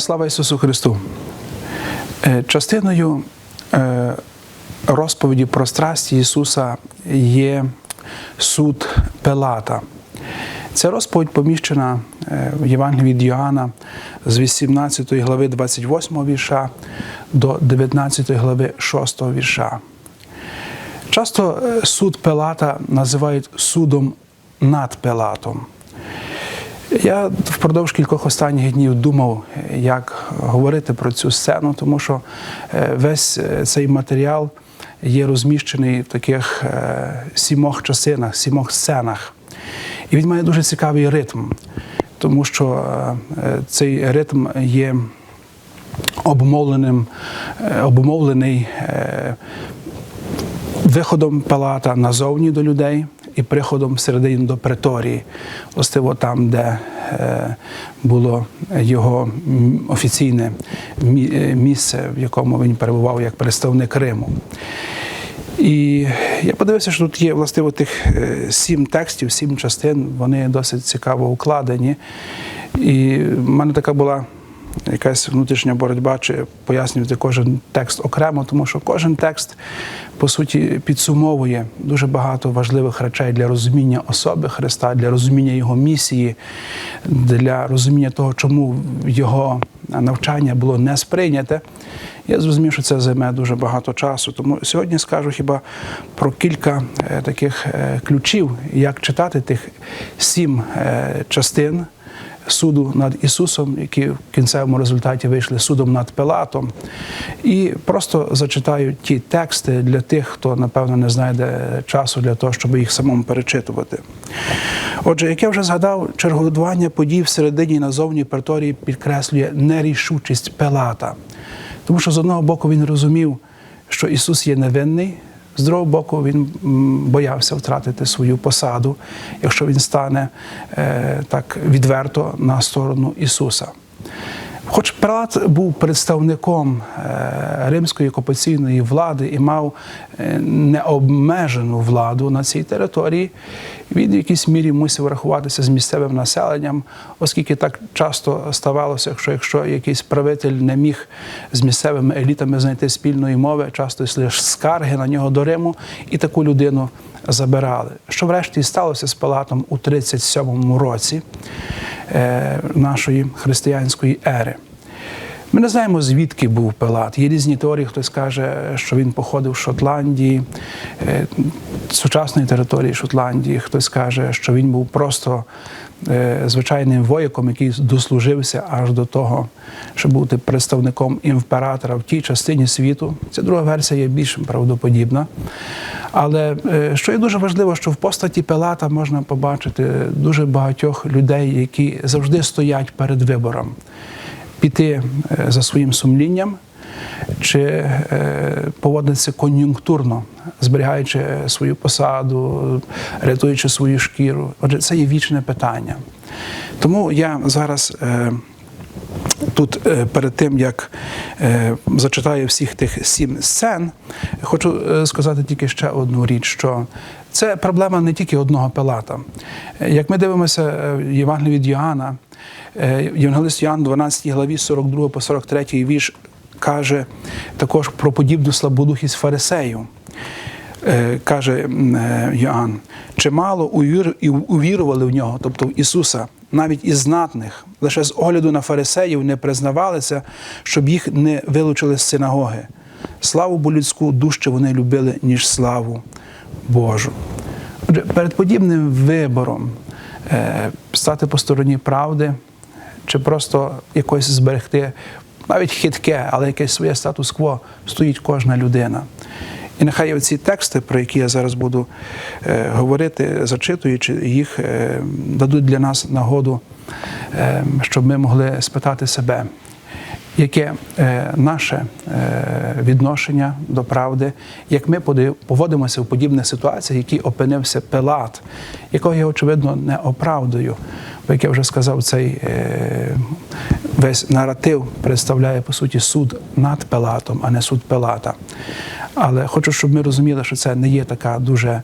Слава Ісусу Христу! Е, Частиною е, розповіді про страсті Ісуса є суд Пилата. Ця розповідь поміщена е, в Євангелії від Йоанна з 18 глави 28 вірша до 19 глави 6 вірша. Часто суд Пилата називають судом над Пилатом. Я впродовж кількох останніх днів думав, як говорити про цю сцену, тому що е, весь е, цей матеріал є розміщений в таких е, сімох частинах, сімох сценах. І він має дуже цікавий ритм, тому що цей ритм є обумовленим, е, обумовлений виходом Палата назовні до людей і приходом всередині до преторії, властиво там, де е, було його офіційне е, місце, в якому він перебував як представник Риму. І я подивився, що тут є властиво тих е, сім текстів, сім частин, вони досить цікаво укладені. І в мене така була якась внутрішня боротьба, чи пояснювати кожен текст окремо, тому що кожен текст, по суті, підсумовує дуже багато важливих речей для розуміння особи Христа, для розуміння Його місії, для розуміння того, чому його навчання було не сприйняте. Я зрозумів, що це займе дуже багато часу. Тому сьогодні скажу хіба про кілька е, таких е, ключів, як читати тих сім е, частин суду над Ісусом, які в кінцевому результаті вийшли судом над Пилатом. І просто зачитаю ті тексти для тих, хто, напевно, не знайде часу для того, щоб їх самому перечитувати. Отже, як я вже згадав, чергування подій всередині і назовні преторії підкреслює нерішучість Пилата. Тому що з одного боку він розумів, що Ісус є невинний, з другого боку, він боявся втратити свою посаду, якщо він стане е, так відверто на сторону Ісуса. Хоч Пилат був представником е, римської окупаційної влади і мав е, необмежену владу на цій території, він в якійсь мірі мусив рахуватися з місцевим населенням, оскільки так часто ставалося, що якщо якийсь правитель не міг з місцевими елітами знайти спільної мови, часто йшли скарги на нього до Риму, і таку людину забирали. Що врешті сталося з Палатом у 37-му році е, нашої християнської ери. Ми не знаємо, звідки був Пилат. Є різні теорії, хтось каже, що він походив з Шотландії, е, сучасної території Шотландії. Хтось каже, що він був просто звичайним вояком, який дослужився аж до того, щоб бути представником імператора в тій частині світу. Ця друга версія є більш правдоподібна. Але е, що є дуже важливо, що в постаті Пилата можна побачити дуже багатьох людей, які завжди стоять перед вибором піти е, за своїм сумлінням чи е, поводитися кон'юнктурно, зберігаючи свою посаду, рятуючи свою шкіру. Отже, це є вічне питання. Тому я зараз. е, Тут е, перед тим як зачитаю всіх тих сім сцен, хочу сказати тільки ще одну річ: що це проблема не тільки одного Пилата. Як ми дивимося в Євангелії від Йоанна, Євангелист Йоанн, 12 главі 42 по 43 вірш, каже також про подібну слабодухість фарисею. Е, Каже е, Йоанн, чимало увірували в нього, тобто в Ісуса, навіть із знатних, лише з огляду на фарисеїв не признавалися, щоб їх не вилучили з синагоги. Славу бо людську дужче вони любили, ніж славу Божу. Отже, перед подібним вибором е, стати по стороні правди чи просто якось зберегти навіть хитке, але якесь своє статус-кво стоїть кожна людина. І нехай оці тексти, про які я зараз буду е, говорити, зачитуючи їх, е, дадуть для нас нагоду, е, щоб ми могли спитати себе, яке е, наше е, відношення до правди, як ми поводимося в подібних ситуаціях, які опинився Пилат, якого я очевидно не оправдую. Як я вже сказав, цей е, весь наратив представляє по суті суд над Пилатом, а не суд Пилата. Але хочу, щоб ми розуміли, що це не є така дуже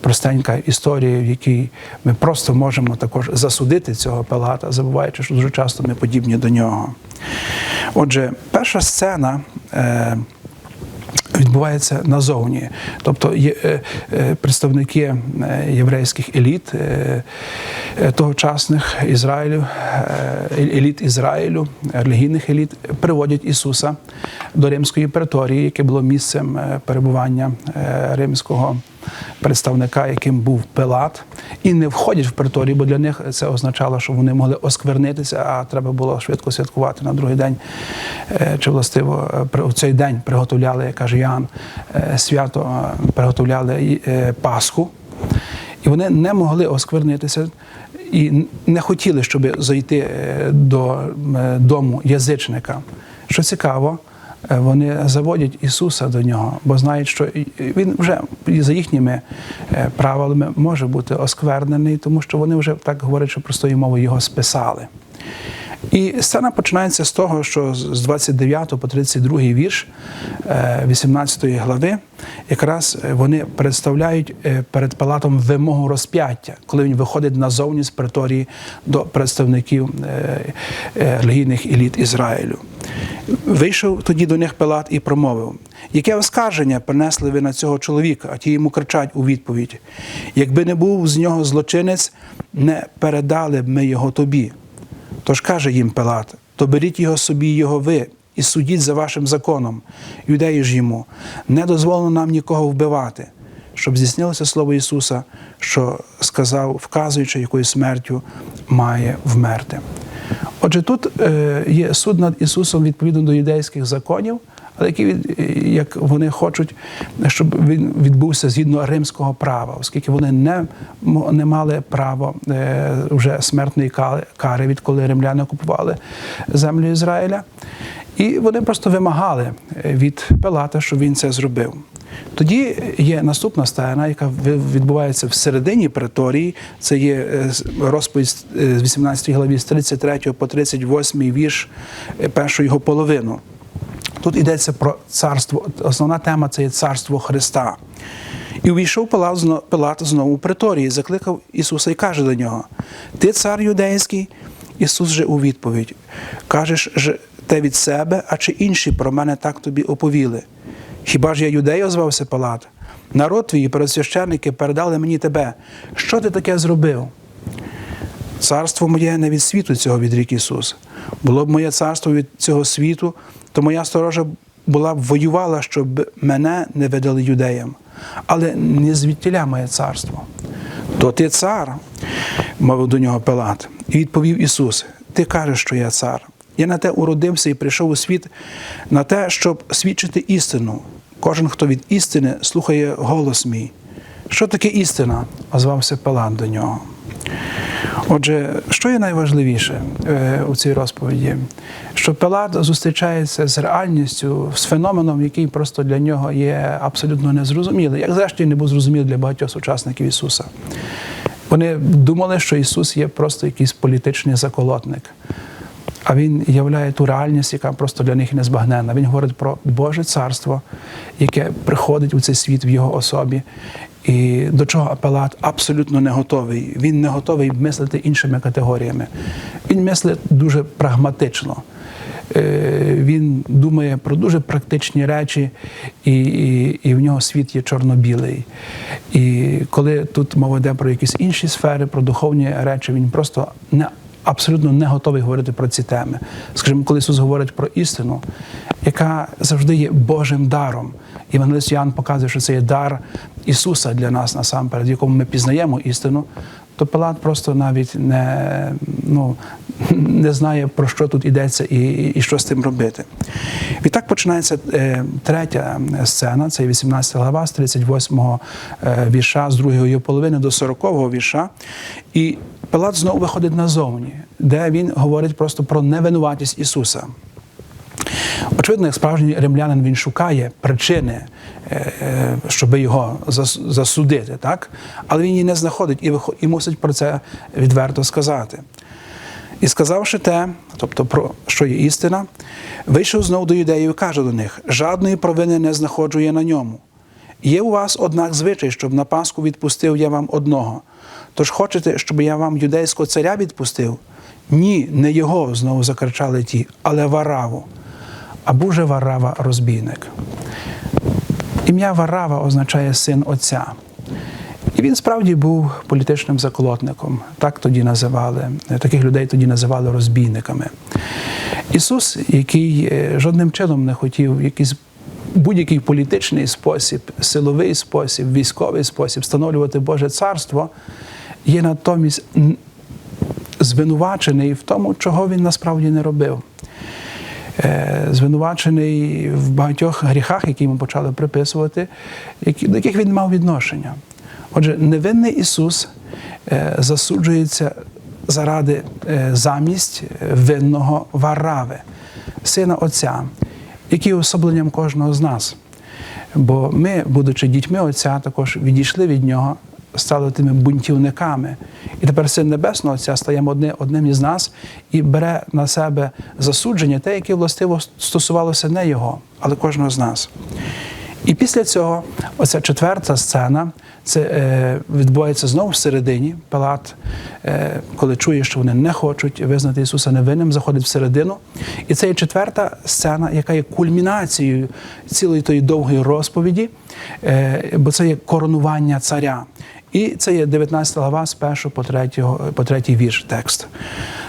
простенька історія, в якій ми просто можемо також засудити цього Пилата, забуваючи, що дуже часто ми подібні до нього. Отже, перша сцена. Е, Відбувається назовні, тобто є е, представники єврейських еліт тогочасних Ізраїлю, е, еліт Ізраїлю, релігійних еліт приводять Ісуса до римської преторії, яке було місцем е, перебування е, римського представника, яким був Пилат, і не входять в преторію, бо для них це означало, що вони могли осквернитися, а треба було швидко святкувати на другий день. Е, Чи властиво е, в цей день приготовляли, як каже е, свято е, приготовляли е, Пасху. І вони не могли осквернитися і не хотіли, щоб зайти е, до е, дому язичника. Що цікаво, е, вони заводять Ісуса до нього, бо знають, що він вже за їхніми правилами може бути осквернений, тому що вони вже так говорячи простою мовою його списали. І сцена починається з того, що з 29 по 32 вірш е, 18 глави якраз е, вони представляють е, перед Палатом вимогу розп'яття, коли він виходить назовні з преторії до представників е, е, релігійних еліт Ізраїлю. Вийшов тоді до них Пилат і промовив: яке оскарження принесли ви на цього чоловіка? А ті йому кричать у відповідь: якби не був з нього злочинець, не передали б ми його тобі. Тож каже їм Пилат: то беріть його собі, його ви, і судіть за вашим законом. Юдеї ж йому, не дозволено нам нікого вбивати, щоб здійснилося слово Ісуса, що сказав, вказуючи, якою смертю має вмерти. Отже, тут е, є суд над Ісусом відповідно до юдейських законів, але які як вони хочуть, щоб він відбувся згідно римського права, оскільки вони не, не мали права е, вже смертної кари, відколи римляни окупували землю Ізраїля. І вони просто вимагали е, від Пилата, щоб він це зробив. Тоді є наступна сцена, яка відбувається всередині преторії. Це є е, розповідь з 18 главі з 33 по 38 вірш, першу його половину. Тут йдеться про царство. Основна тема це є царство Христа. І увійшов Пилат, знову у преторії, закликав Ісуса і каже до нього: Ти цар юдейський? Ісус же у відповідь: Кажеш же те від себе, а чи інші про мене так тобі оповіли? Хіба ж я юдей озвався Пилат? Народ твій пересвященники передали мені тебе. Що ти таке зробив? Царство моє не від світу цього відрік Ісус. Було б моє царство від цього світу, то моя сторожа була б воювала, щоб мене не видали юдеям. Але не звідтіля моє царство. То ти цар, мовив до нього Пилат. І відповів Ісус: Ти кажеш, що я цар. Я на те уродився і прийшов у світ на те, щоб свідчити істину. Кожен, хто від істини слухає голос мій. Що таке істина? озвався Пилат до нього. Отже, що є найважливіше е, у цій розповіді? Що Пилат зустрічається з реальністю, з феноменом, який просто для нього є абсолютно незрозумілий, як зрештою не був зрозумілий для багатьох сучасників Ісуса. Вони думали, що Ісус є просто якийсь політичний заколотник. А він являє ту реальність, яка просто для них незбагненна. Він говорить про Боже царство, яке приходить у цей світ в його особі. І до чого апелат абсолютно не готовий. Він не готовий мислити іншими категоріями. Він мислить дуже прагматично. Е, Він думає про дуже практичні речі, і, і, і в нього світ є чорно-білий. І коли тут мова йде про якісь інші сфери, про духовні речі, він просто не абсолютно не готовий говорити про ці теми. Скажімо, коли Ісус говорить про істину, яка завжди є Божим даром. Євангелист Іоанн показує, що це є дар Ісуса для нас насамперед, в якому ми пізнаємо істину, то Пилат просто навіть не, ну, не знає, про що тут йдеться і, і, і що з тим робити. Відтак починається е, третя сцена, це 18 глава з 38 е, вірша, з другої його половини до 40-го вірша. І Пилат знову виходить назовні, де він говорить просто про невинуватість Ісуса. Очевидно, як справжній римлянин він шукає причини, е, е, щоб його засудити, так? але він її не знаходить і, мусить про це відверто сказати. І сказавши те, тобто про що є істина, вийшов знов до юдеїв і каже до них: жадної провини не знаходжу я на ньому. Є у вас, однак, звичай, щоб на Пасху відпустив я вам одного. Тож хочете, щоб я вам юдейського царя відпустив? Ні, не його, знову закричали ті, але Вараву. А був же Варава розбійник. Ім'я Варава означає син Отця. І він справді був політичним заколотником. Так тоді називали. Таких людей тоді називали розбійниками. Ісус, який е, жодним чином не хотів якийсь будь-який політичний спосіб, силовий спосіб, військовий спосіб встановлювати Боже царство, є натомість звинувачений в тому, чого він насправді не робив. Е, Звинувачений в багатьох гріхах, які йому почали приписувати, до яких він мав відношення. Отже, невинний Ісус е, засуджується заради е, замість винного Варави, сина Отця, який особленням кожного з нас. Бо ми, будучи дітьми Отця, також відійшли від нього, стали тими бунтівниками. І тепер син Небесного Отця стає одни- одним із нас і бере на себе засудження, те, яке властиво стосувалося не його, але кожного з нас. І після цього, оця четверта сцена, це е, відбувається знову всередині. Пилат, е, коли чує, що вони не хочуть визнати Ісуса невинним, заходить всередину. І це є четверта сцена, яка є кульмінацією цілої тої довгої розповіді, е, бо це є коронування царя. І це є 19 глава з 1 по 3, по 3 вірш текст.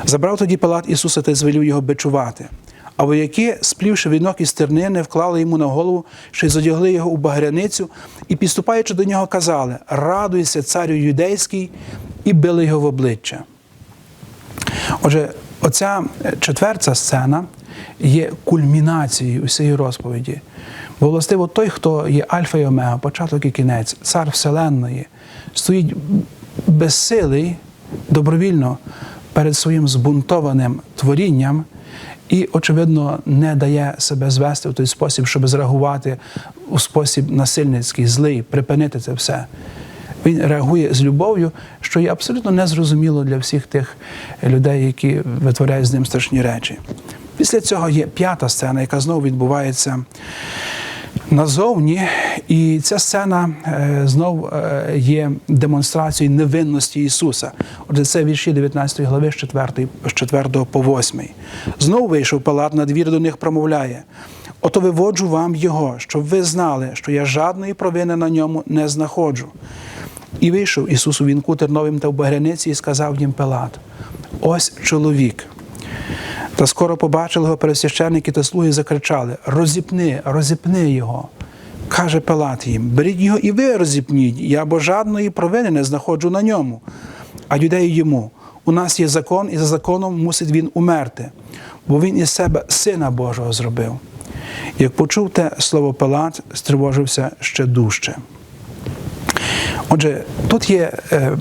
Забрав тоді Пилат Ісуса та звелів його бичувати. А вояки, сплівши вінок із тернини, вклали йому на голову, що й задягли його у багряницю, і, підступаючи до нього, казали: Радуйся, царю юдейський, і били його в обличчя. Отже, оця е, четверта сцена є кульмінацією усієї розповіді. Бо властиво той, хто є альфа і омега, початок і кінець, цар Вселенної, стоїть безсилий добровільно перед своїм збунтованим творінням і, очевидно, не дає себе звести в той спосіб, щоб зреагувати у спосіб насильницький, злий, припинити це все. Він реагує з любов'ю, що є абсолютно незрозуміло для всіх тих людей, які витворяють з ним страшні речі. Після цього є п'ята сцена, яка знову відбувається назовні, і ця сцена е, знов е, є демонстрацією невинності Ісуса. Отже, це вірші 19 глави з 4, з 4 по 8. Знову вийшов Палат на двір до них промовляє. Ото виводжу вам його, щоб ви знали, що я жадної провини на ньому не знаходжу. І вийшов Ісус у вінку терновим та в багряниці і сказав їм Пилат: Ось чоловік. Та скоро побачили його пересвященники та слуги закричали: Розіпни, розіпни його. Каже Пилат їм: беріть його і ви розіпніть, я бо жадної провини не знаходжу на ньому. А юдеї йому: у нас є закон, і за законом мусить він умерти, бо він із себе сина Божого зробив. Як почув те слово Пилат, стривожився ще дужче. Отже, тут є е,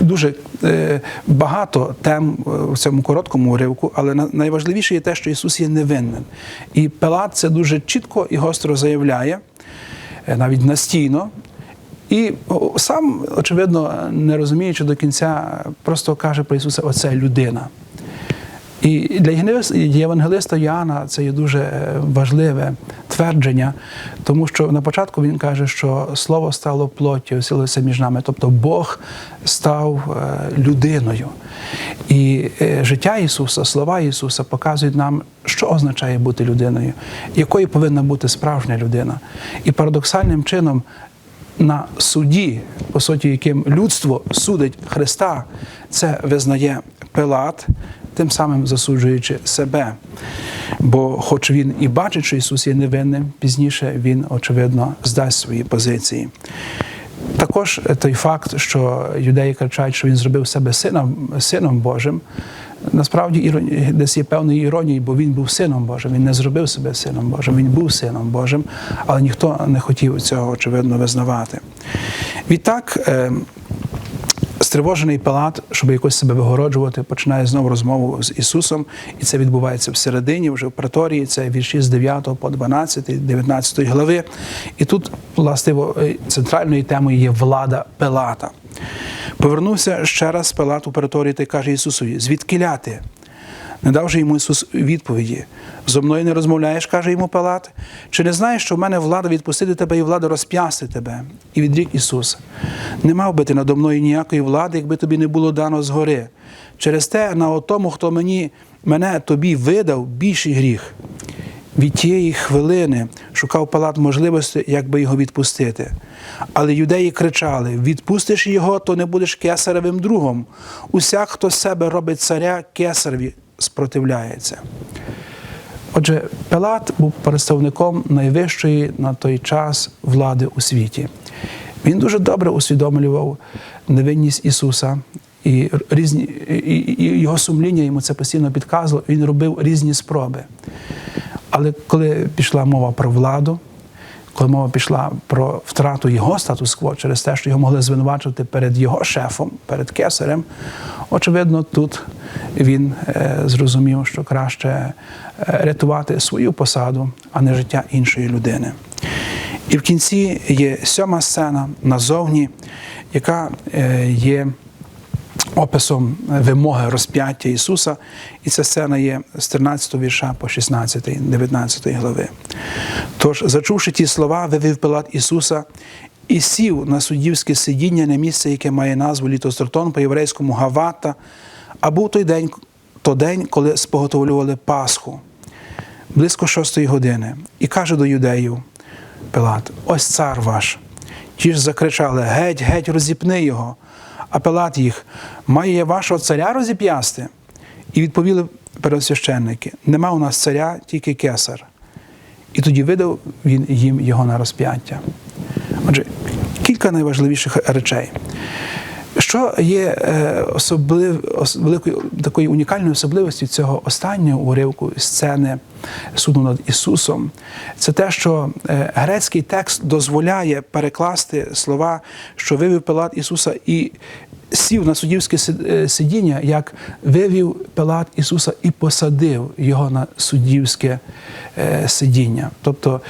дуже е, багато тем е, в цьому короткому уривку, але найважливіше є те, що Ісус є невинним. І Пилат це дуже чітко і гостро заявляє, е, навіть настійно. І сам, очевидно, не розуміючи до кінця, просто каже про Ісуса: оце людина. І для євангелиста- Йоанна це є дуже е, важливе твердження, тому що на початку він каже, що слово стало плоттю, оселилося між нами, тобто Бог став е, людиною. І е, життя Ісуса, слова Ісуса показують нам, що означає бути людиною, якою повинна бути справжня людина. І парадоксальним чином на суді, по суті, яким людство судить Христа, це визнає Пилат, тим самим засуджуючи себе. Бо, хоч він і бачить, що Ісус є невинним, пізніше він, очевидно, здасть свої позиції. Також той факт, що юдеї кричать, що він зробив себе сином, сином Божим, насправді десь є певної іронії, бо він був сином Божим. Він не зробив себе сином Божим, він був сином Божим, але ніхто не хотів цього очевидно визнавати. Відтак. Стривожений Пилат, щоб якось себе вигороджувати, починає знову розмову з Ісусом, і це відбувається всередині, вже в преторії. Це вірші з 9 по 12, 19 глави. І тут, властиво, е, центральною темою є влада Пилата. Повернувся ще раз Пилат у преторії та каже Ісусові: звідки ляти? Не дав же йому Ісус відповіді. Зо мною не розмовляєш, каже йому Пилат. Чи не знаєш, що в мене влада відпустити тебе і влада розп'ясти тебе? І відрік Ісус. Не мав би ти надо мною ніякої влади, якби тобі не було дано згори. Через те на отому, хто мені, мене тобі видав, більший гріх. Від тієї хвилини шукав Палат можливості, як би його відпустити. Але юдеї кричали: відпустиш його, то не будеш кесаревим другом. Усяк, хто з себе робить царя, кесареві спротивляється. Отже, Пилат був представником найвищої на той час влади у світі. Він дуже добре усвідомлював невинність Ісуса, і різні і, його сумління йому це постійно підказувало. Він робив різні спроби. Але коли пішла мова про владу, коли мова пішла про втрату його статус-кво через те, що його могли звинувачувати перед його шефом, перед кесарем, очевидно, тут він е, зрозумів, що краще е, рятувати свою посаду, а не життя іншої людини. І в кінці є сьома сцена назовні, яка е, є описом вимоги розп'яття Ісуса. І ця сцена є з 13 вірша по 16, 19 глави. Тож, зачувши ті слова, вивів Пилат Ісуса і сів на суддівське сидіння на місце, яке має назву Літостратон по єврейському Гавата, а був той день, то день, коли споготовлювали Пасху, близько шостої години, і каже до юдеїв Пилат: Ось цар ваш. Ті ж закричали: Геть, геть, розіпни його. А Пилат їх, має я вашого царя розіп'ясти? І відповіли пересвященники: нема у нас царя, тільки кесар. І тоді видав він їм його на розп'яття. Отже, кілька найважливіших речей. Що є е, особлив, великою такою унікальною особливістю цього останнього уривку сцени суду над Ісусом, це те, що е, грецький текст дозволяє перекласти слова, що вивів Пилат Ісуса і сів на суддівське е, сидіння, як вивів Пилат Ісуса і посадив його на суддівське сидіння. Тобто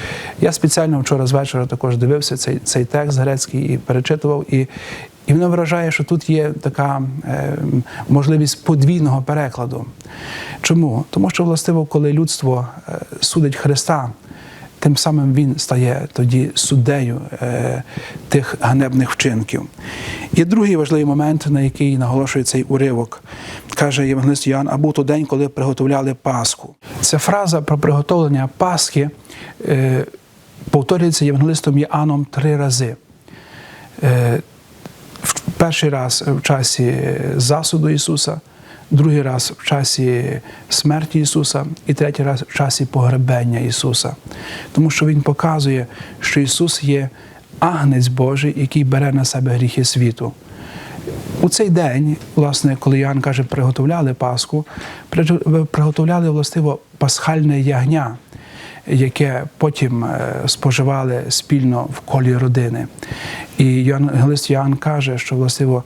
я спеціально вчора з вечора також дивився цей цей текст грецький і перечитував. і і мене вражає, що тут є така е, можливість подвійного перекладу. Чому? Тому що, властиво, коли людство е, судить Христа, тим самим Він стає тоді суддею е, тих ганебних вчинків. Є другий важливий момент, на який наголошує цей уривок, каже Євангелист Йоанн, а був день, коли приготовляли Пасху. Ця фраза про приготовлення Пасхи е, повторюється Євангелистом Іоанном три рази. Е, Перший раз в часі засуду Ісуса, другий раз в часі смерті Ісуса і третій раз в часі погребення Ісуса. Тому що Він показує, що Ісус є агнець Божий, який бере на себе гріхи світу. У цей день, власне, коли Іоанн каже, приготовляли Пасху, приготовляли властиво пасхальне ягня яке потім е, споживали спільно в колі родини. І Євангелист Йоанн каже, що властиво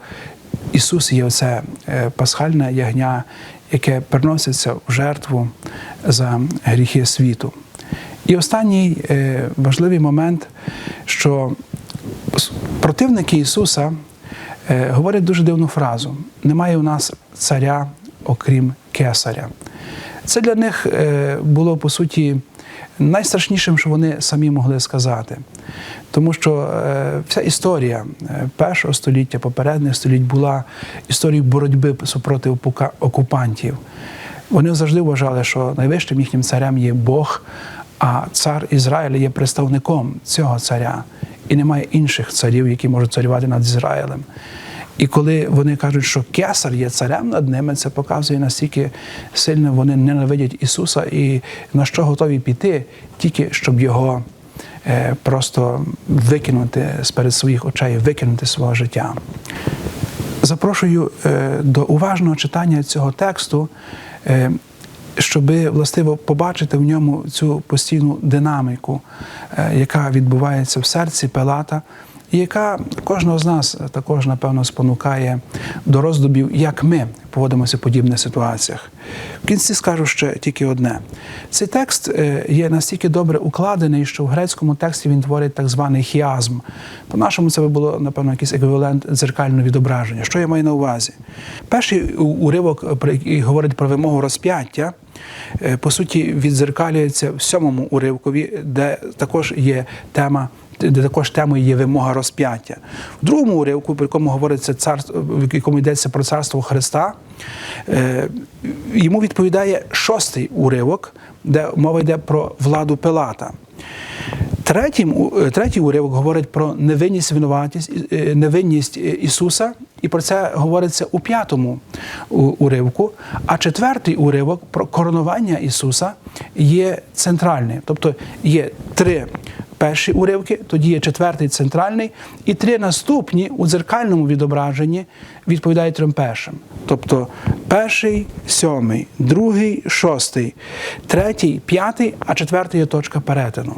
Ісус є оце е, пасхальне ягня, яке приноситься в жертву за гріхи світу. І останній е, важливий момент, що противники Ісуса говорять дуже дивну фразу: немає у нас царя, окрім кесаря. Це для них було по суті найстрашнішим, що вони самі могли сказати. Тому що е, вся історія е, першого століття, попередніх століть була історією боротьби супроти окупантів. Вони завжди вважали, що найвищим їхнім царем є Бог, а цар Ізраїля є представником цього царя. І немає інших царів, які можуть царювати над Ізраїлем. І коли вони кажуть, що кесар є царем над ними, це показує наскільки сильно вони ненавидять Ісуса і на що готові піти, тільки щоб його е, просто викинути з перед своїх очей, викинути свого життя. Запрошую е, до уважного читання цього тексту, е, щоб властиво побачити в ньому цю постійну динаміку, яка відбувається в серці Пилата яка кожного з нас також, напевно, спонукає до роздумів, як ми поводимося в подібних ситуаціях. В кінці скажу ще тільки одне: цей текст е, є настільки добре укладений, що в грецькому тексті він творить так званий хіазм. По-нашому це би було, напевно, якийсь еквівалент дзеркального відображення. Що я маю на увазі? Перший уривок, говорить про вимогу розп'яття, е, по суті, відзеркалюється в сьомому уривкові, де також є тема. Де також темою є вимога розп'яття. В другому уривку, про якому говориться царство, в якому йдеться про царство Христа, е, йому відповідає шостий уривок, де мова йде про владу Пилата. Третім, е, третій уривок говорить про невинність винуватість, е, невинність Ісуса, і про це говориться у п'ятому уривку. А четвертий уривок про коронування Ісуса є центральним. Тобто є три перші уривки, тоді є четвертий центральний, і три наступні у дзеркальному відображенні відповідають трьом першим. Тобто перший, сьомий, другий, шостий, третій, п'ятий, а четвертий є точка перетину.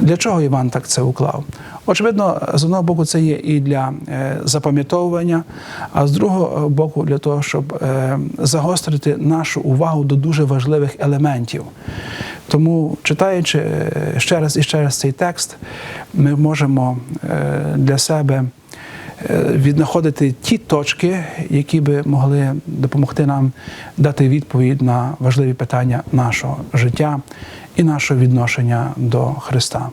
Для чого Іван так це уклав? Очевидно, з одного боку, це є і для е, запам'ятовування, а з другого боку, для того, щоб е, загострити нашу увагу до дуже важливих елементів. Тому, читаючи е, ще раз і ще раз цей текст, ми можемо е, для себе е, віднаходити ті точки, які би могли допомогти нам дати відповідь на важливі питання нашого життя і нашого відношення до Христа.